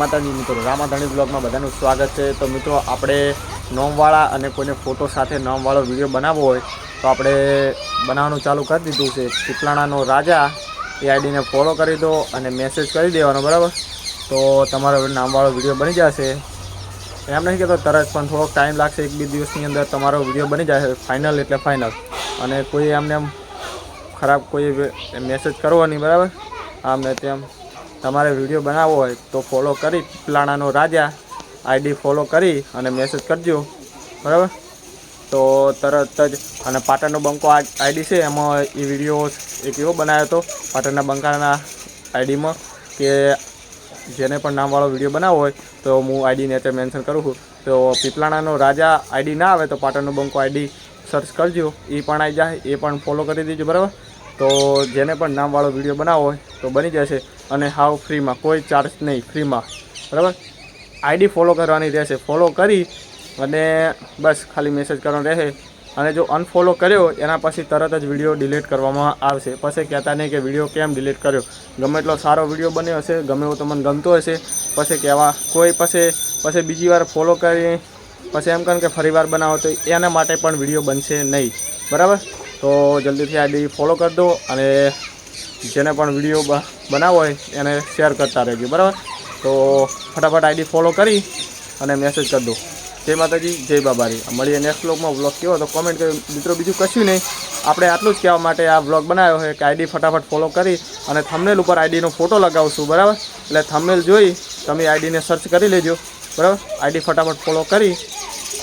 માતાજી મિત્રો, રામાધણી બ્લોગમાં બધાનું સ્વાગત છે. તો મિત્રો, આપણે નોમવાળા અને કોઈને ફોટો સાથે નોમવાળો વીડિયો બનાવવો હોય, તો આપણે બનાવવાનું ચાલુ કરી દીધું છે. ચીપલાણાનો રાજા, એ આઈડીને ફોલો કરી દો અને મેસેજ કરી દેવાનો, બરાબર? તો તમારો નામવાળો વીડિયો બની જશે. એમ નહીં કહેતો તરત પણ થોડોક ટાઈમ લાગશે, એક બે દિવસની અંદર તમારો વીડિયો બની જશે ફાઇનલ એટલે ફાઇનલ અને કોઈ એમને એમ ખરાબ કોઈ મેસેજ કરવો નહીં, બરાબર? આમ ને તેમ તમારે વીડિયો બનાવવો હોય તો ફોલો કરી પ્લાણાનો રાજા આઈડી ફોલો કરી અને મેસેજ કરજો. બરાબર? તો તરત જ અને પાટણનો બંકો આઈડી છે, એમાં એ વીડિયો એક એવો બનાવ્યો હતો, પાટણના બંકાના આઈડીમાં કે જેને પણ નામવાળો વીડિયો બનાવવો હોય તો હું આઈડીને અત્યારે મેન્શન કરું છું. તો પીપલાણાનો રાજા આઈડી ના આવે તો પાટણનો બંકો આઈડી સર્ચ કરજો એ પણ આવી જાય, એ પણ ફોલો કરી દેજો, બરાબર? તો જેને પણ નામવાળો વીડિયો બનાવવો હોય તો બની જશે અને હાવ ફ્રીમાં, કોઈ ચાર્જ નહીં, ફ્રીમાં. બરાબર? આઈડી ફોલો કરવાની રહેશે. ફોલો કરી અને બસ ખાલી મેસેજ કરવાનો રહેશે. અને જો અનફોલો કર્યો, એના પછી તરત જ વીડિયો ડિલીટ કરવામાં આવશે. પછી કહેતા નહીં કે વીડિયો કેમ ડિલીટ કર્યો? ગમે એટલો સારો વીડિયો બન્યો હશે, ગમે એવો તમને ગમતો હશે, પછી કહેવા કોઈ પછી પછી બીજી વાર ફોલો કરી, પછી એમ કહે કે ફરી વાર બનાવો, તો એના માટે પણ વીડિયો બનશે નહીં. બરાબર? તો જલ્દીથી આઈડી ફોલો કરી દો અને જેને પણ વીડિયો બ- બનાવવો હોય, એને શેર કરતા રહેજો, બરાબર? તો ફટાફટ આઈડી ફોલો કરી અને મેસેજ કરી દો. જય માતાજી, જય બાબારી. મળીએ નેક્સ્ટ બ્લોગમાં બ્લોગ કેવો તો કોમેન્ટ કરી મિત્રો, બીજું કશું નહીં. આપણે આટલું જ કહેવા માટે આ બ્લોગ બનાવ્યો છે કે આઈડી ફટાફટ ફોલો કરી અને થંબનેલ ઉપર આઈડીનો ફોટો લગાવશું, બરાબર? એટલે થંબનેલ જોઈ, તમે આઈડીને સર્ચ કરી લેજો, બરાબર? આઈડી ફટાફટ ફોલો કરી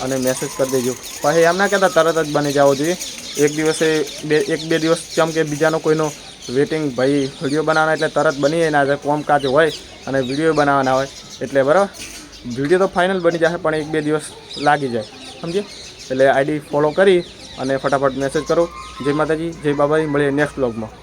અને મેસેજ કરી દેજો. પછી એમ ના કહેતા તરત જ બની જવો જોઈએ. એક દિવસે બે એક બે દિવસ ચમકે બીજાનો કોઈનો વેટિંગ ભાઈ વીડિયો બનાવવાના એટલે તરત બની ના જાય કોમકાજ હોય અને વીડિયો બનાવવાના હોય. એટલે બરાબર વીડિયો તો ફાઇનલ બની જશે, પણ એક બે દિવસ લાગી જાય. સમજે એટલે આઈડી ફોલો કરી અને ફટાફટ મેસેજ કરો. જય માતાજી, જય બાબાજી, મળીએ નેક્સ્ટ બ્લોગમાં